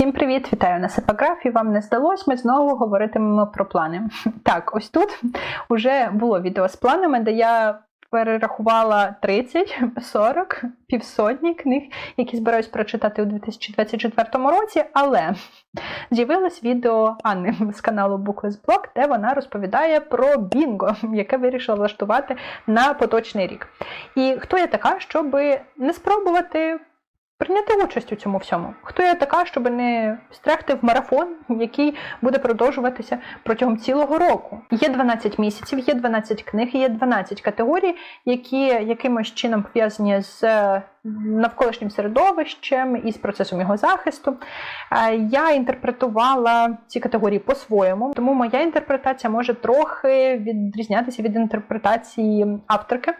Всім привіт! Вітаю на сепаграфі. Вам не здалось, ми знову говоритимемо про плани. Так, ось тут вже було відео з планами, де я перерахувала 30, 40, півсотні книг, які збираюсь прочитати у 2024 році, але з'явилось відео Анни з каналу Bookless Blog, де вона розповідає про Бінго, яке вирішила влаштувати на поточний рік. І хто я така, щоб не спробувати прийняти участь у цьому всьому. Хто я така, щоб не стрягти в марафон, який буде продовжуватися протягом цілого року? Є 12 місяців, є 12 книг, є 12 категорій, які якимось чином пов'язані з навколишнім середовищем і з процесом його захисту. Я інтерпретувала ці категорії по-своєму, тому моя інтерпретація може трохи відрізнятися від інтерпретації авторки.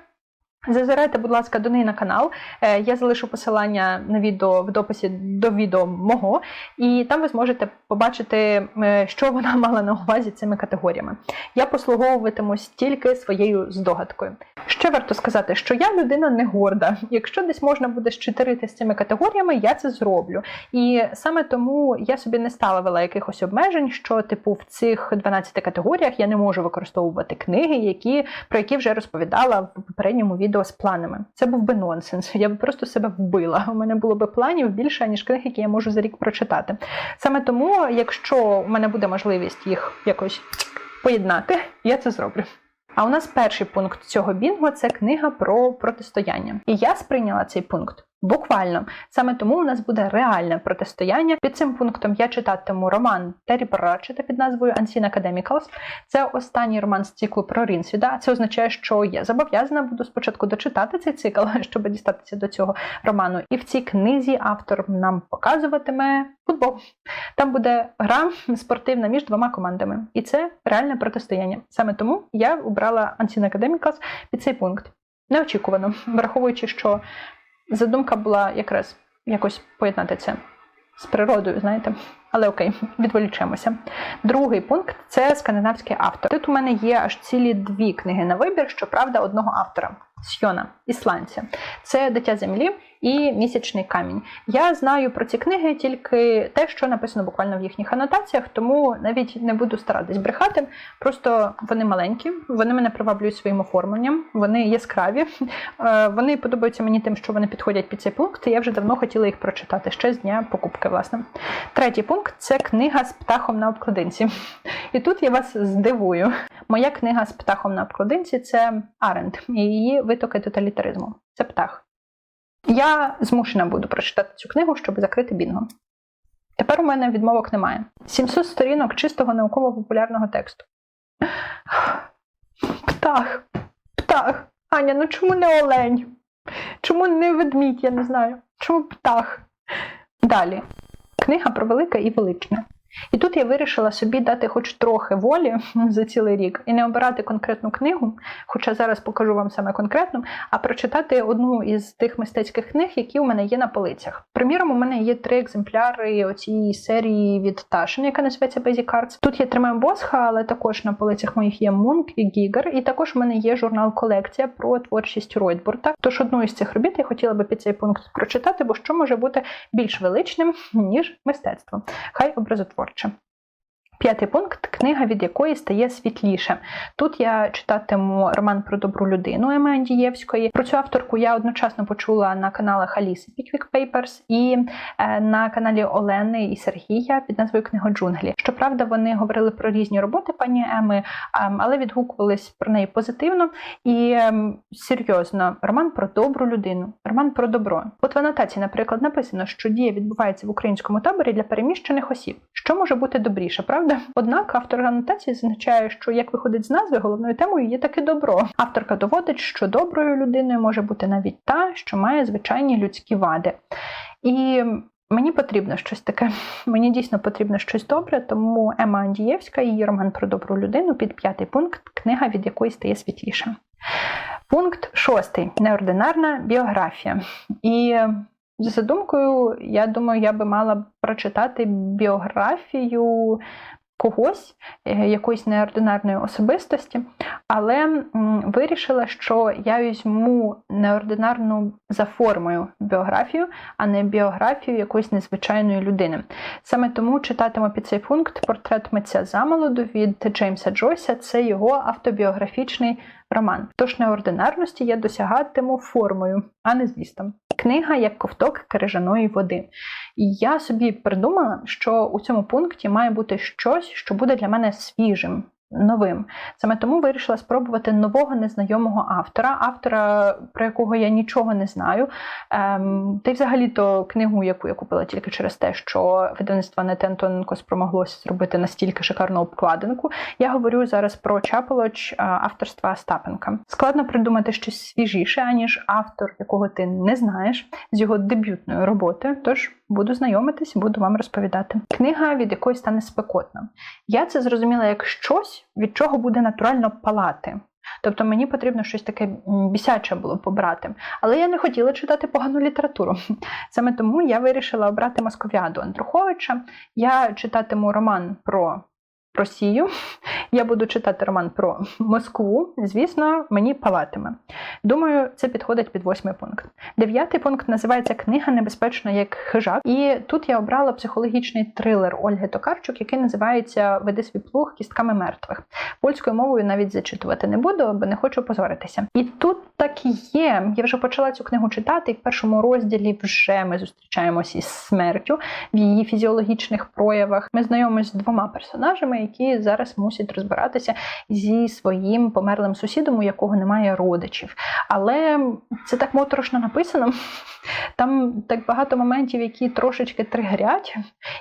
Зазирайте, будь ласка, до неї на канал. Е, я залишу посилання на відео в дописі до відео мого, і там ви зможете побачити, е, що вона мала на увазі цими категоріями. Я послуговуватимусь тільки своєю здогадкою. Ще варто сказати, що я людина не горда. Якщо десь можна буде щитирити з цими категоріями, я це зроблю. І саме тому я собі не ставила якихось обмежень, що, типу, в цих 12 категоріях я не можу використовувати книги, які, про які вже розповідала в попередньому відео відео з планами. Це був би нонсенс. Я б просто себе вбила. У мене було би планів більше, ніж книг, які я можу за рік прочитати. Саме тому, якщо у мене буде можливість їх якось поєднати, я це зроблю. А у нас перший пункт цього бінго це книга про протистояння. І я сприйняла цей пункт Буквально саме тому у нас буде реальне протистояння. Під цим пунктом я читатиму роман Террі Пратчета під назвою Unseen Academicals. Це останній роман з циклу про Рінсвіда. Це означає, що я зобов'язана буду спочатку дочитати цей цикл, щоб дістатися до цього роману. І в цій книзі автор нам показуватиме футбол. Там буде гра спортивна між двома командами, і це реальне протистояння. Саме тому я обрала Unseen Academicals під цей пункт. Неочікувано, враховуючи, що задумка була якраз якось поєднати це з природою, знаєте. Але окей, відволічемося. Другий пункт це скандинавський автор. Тут у мене є аж цілі дві книги на вибір, щоправда, одного автора Сьона, ісландця. Це дитя землі і місячний камінь. Я знаю про ці книги тільки те, що написано буквально в їхніх анотаціях, тому навіть не буду старатись брехати. Просто вони маленькі, вони мене приваблюють своїм оформленням, вони яскраві. Е, вони подобаються мені тим, що вони підходять під цей пункт. Я вже давно хотіла їх прочитати ще з дня покупки. Власне, третій пункт це книга з птахом на обкладинці. І тут я вас здивую. Моя книга з птахом на обкладинці це Аренд і її витоки тоталітаризму. Це птах. Я змушена буду прочитати цю книгу, щоб закрити бінго. Тепер у мене відмовок немає. 700 сторінок чистого науково-популярного тексту. Птах, птах. Аня, ну чому не олень? Чому не ведмідь, я не знаю. Чому птах? Далі. Книга про велике і величне. І тут я вирішила собі дати хоч трохи волі за цілий рік і не обирати конкретну книгу, хоча зараз покажу вам саме конкретну, а прочитати одну із тих мистецьких книг, які у мене є на полицях. Приміром, у мене є три екземпляри оцієї серії від Ташин, яка називається Basic Arts. Тут є тримаємо Босха, але також на полицях моїх є Мунк і Гігер. І також у мене є журнал Колекція про творчість Ройтбурта. Тож одну із цих робіт я хотіла би під цей пункт прочитати, бо що може бути більш величним ніж мистецтво. Хай образотворче творче. П'ятий пункт книга, від якої стає світліше. Тут я читатиму роман про добру людину Еми Андієвської. Про цю авторку я одночасно почула на каналах Аліси Піквік Papers і е, на каналі Олени і Сергія під назвою Книга Джунглі. Щоправда, вони говорили про різні роботи пані Еми, е, але відгукувались про неї позитивно і е, серйозно. Роман про добру людину, роман про добро. От в анотації, наприклад, написано, що дія відбувається в українському таборі для переміщених осіб. Що може бути добріше, правда? Однак автор анотації зазначає, що як виходить з назви, головною темою є таке добро. Авторка доводить, що доброю людиною може бути навіть та, що має звичайні людські вади. І Мені потрібно щось таке. Мені дійсно потрібно щось добре, тому Ема Андієвська, її роман про добру людину під п'ятий пункт, книга, від якої стає світліше. Пункт шостий неординарна біографія. І за задумкою, я думаю, я би мала прочитати біографію когось, е, якоїсь неординарної особистості, але вирішила, що я візьму неординарну за формою біографію, а не біографію якоїсь незвичайної людини. Саме тому читатиму під цей пункт портрет митця замолоду від Джеймса Джойса. Це його автобіографічний роман. Тож неординарності я досягатиму формою, а не змістом. Книга як ковток крижаної води. І я собі придумала, що у цьому пункті має бути щось, що буде для мене свіжим. Новим саме тому вирішила спробувати нового незнайомого автора, автора, про якого я нічого не знаю. Ем, Та й взагалі-то книгу, яку я купила тільки через те, що видавництво Нете спромоглося зробити настільки шикарну обкладинку. Я говорю зараз про Чаполоч авторства Остапенка. Складно придумати щось свіжіше, аніж автор, якого ти не знаєш, з його дебютною роботою. Тож буду знайомитись, буду вам розповідати. Книга, від якої стане спекотно. Я це зрозуміла як щось, від чого буде натурально палати. Тобто мені потрібно щось таке бісяче було побрати. Але я не хотіла читати погану літературу. Саме тому я вирішила обрати Московіаду Андруховича. Я читатиму роман про Росію. Я буду читати роман про Москву. Звісно, мені палатиме. Думаю, це підходить під восьмий пункт. Дев'ятий пункт називається Книга небезпечна як хижак. І тут я обрала психологічний трилер Ольги Токарчук, який називається Веди свій плуг кістками мертвих. Польською мовою навіть зачитувати не буду, бо не хочу позоритися. І тут так і є. Я вже почала цю книгу читати, і в першому розділі вже ми зустрічаємося із смертю в її фізіологічних проявах. Ми знайомимося з двома персонажами які зараз мусять розбиратися зі своїм померлим сусідом, у якого немає родичів. Але це так моторошно написано. Там так багато моментів, які трошечки тригерять,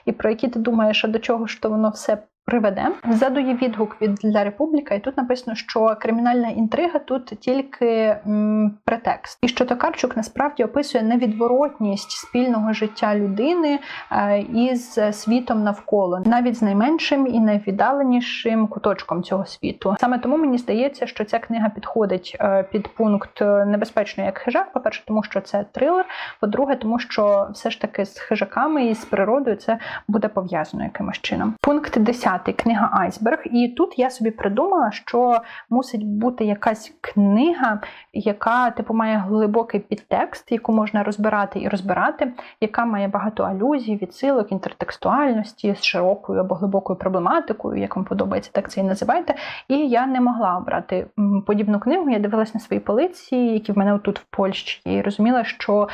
і про які ти думаєш, а до чого ж то воно все приведе. Ззаду є відгук від «Ля Републіка, і тут написано, що кримінальна інтрига тут тільки м, претекст, і що Токарчук насправді описує невідворотність спільного життя людини е, із світом навколо, навіть з найменшим і найвіддаленішим куточком цього світу. Саме тому мені здається, що ця книга підходить е, під пункт небезпечно як хижак. По перше, тому що це трилер. По-друге, тому що все ж таки з хижаками і з природою це буде пов'язано якимось чином. Пункт 10 читати книга Айсберг, і тут я собі придумала, що мусить бути якась книга, яка типу має глибокий підтекст, яку можна розбирати і розбирати, яка має багато алюзій, відсилок, інтертекстуальності з широкою або глибокою проблематикою, як вам подобається, так це і називайте. І я не могла обрати подібну книгу. Я дивилась на свої полиці, які в мене тут в Польщі, і розуміла, що.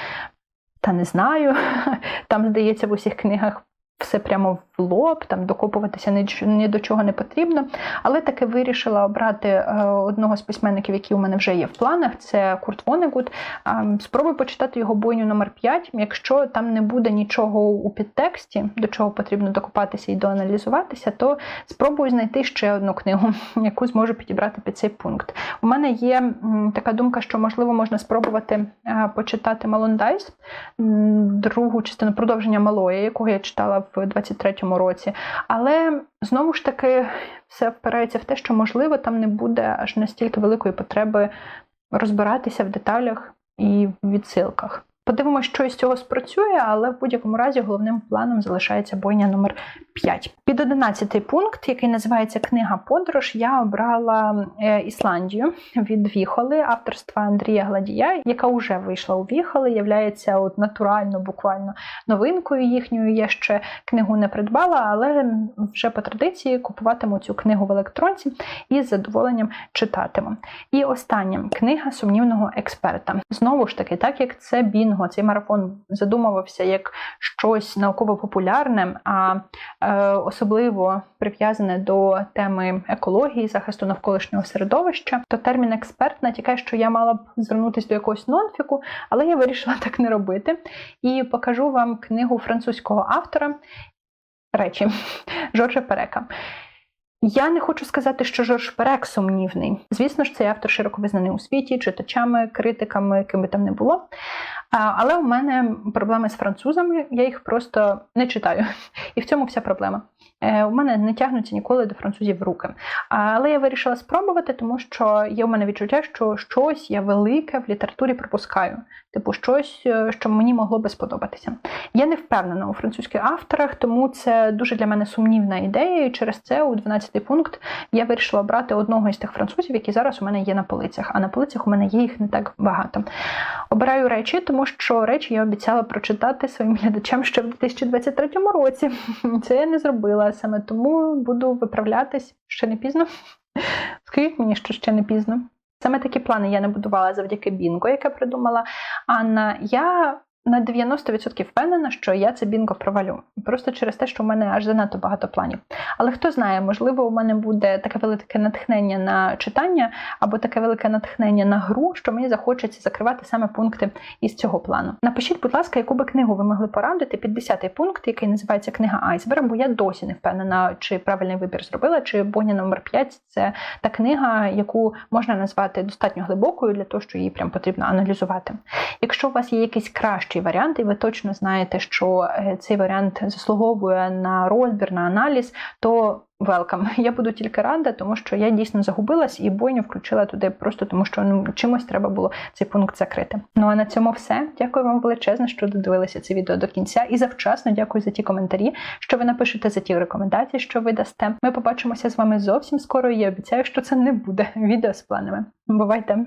Та не знаю, там, здається, в усіх книгах все прямо в лоб, там докопуватися ні, ні до чого не потрібно. Але таки вирішила обрати е, одного з письменників, який у мене вже є в планах, це Курт Вонегут. Спробую почитати його бойню номер 5 Якщо там не буде нічого у підтексті, до чого потрібно докопатися і доаналізуватися, то спробую знайти ще одну книгу, яку зможу підібрати під цей пункт. У мене є така думка, що можливо можна спробувати е, почитати Малондайс, другу частину продовження малої, якого я читала в 23-му році. Але знову ж таки все впирається в те, що можливо там не буде аж настільки великої потреби розбиратися в деталях і в відсилках. Подивимося, що із цього спрацює, але в будь-якому разі головним планом залишається бойня номер 5. Під 11 пункт, який називається Книга Подорож, я обрала е, Ісландію від Віхоли, авторства Андрія Гладія, яка вже вийшла у Віхоли, являється от натурально, буквально новинкою їхньою. Я ще книгу не придбала, але вже по традиції купуватиму цю книгу в електронці і з задоволенням читатиму. І остання книга сумнівного експерта. Знову ж таки, так як це Бін маркетингу цей марафон задумувався як щось науково-популярне, а е, особливо прив'язане до теми екології, захисту навколишнього середовища, то термін експерт натякає, що я мала б звернутися до якогось нонфіку, але я вирішила так не робити. І покажу вам книгу французького автора речі Жоржа Перека. Я не хочу сказати, що Жорж Перек сумнівний. Звісно ж, цей автор широко визнаний у світі, читачами, критиками, ким би там не було. Але у мене проблеми з французами, я їх просто не читаю. І в цьому вся проблема. Е, У мене не тягнуться ніколи до французів руки. Але я вирішила спробувати, тому що є у мене відчуття, що щось я велике в літературі пропускаю. Типу, щось, е, що мені могло би сподобатися. Я не впевнена у французьких авторах, тому це дуже для мене сумнівна ідея. І через це у 12-й пункт я вирішила обрати одного із тих французів, які зараз у мене є на полицях. А на полицях у мене є їх не так багато. Обираю речі, тому що речі я обіцяла прочитати своїм глядачам ще в 2023 році. Це я не зробила саме тому буду виправлятись ще не пізно. Скажіть мені, що ще не пізно. Саме такі плани я не будувала завдяки Бінго, яке придумала Анна. Я на 90% впевнена, що я це бінго провалю. Просто через те, що в мене аж занадто багато планів. Але хто знає, можливо, у мене буде таке велике натхнення на читання або таке велике натхнення на гру, що мені захочеться закривати саме пункти із цього плану. Напишіть, будь ласка, яку би книгу ви могли порадити під 10-й пункт, який називається Книга Айсберг, бо я досі не впевнена, чи правильний вибір зробила, чи Боня номер 5 це та книга, яку можна назвати достатньо глибокою для того, що її прям потрібно аналізувати. Якщо у вас є якийсь кращий варіант, і ви точно знаєте, що е, цей варіант заслуговує на розбір, на аналіз, то welcome. Я буду тільки рада, тому що я дійсно загубилась і бойню включила туди просто тому, що ну чимось треба було цей пункт закрити. Ну а на цьому все. Дякую вам величезно, що додивилися це відео до кінця. І завчасно дякую за ті коментарі, що ви напишете за ті рекомендації, що ви дасте. Ми побачимося з вами зовсім скоро. і Я обіцяю, що це не буде відео з планами. Бувайте!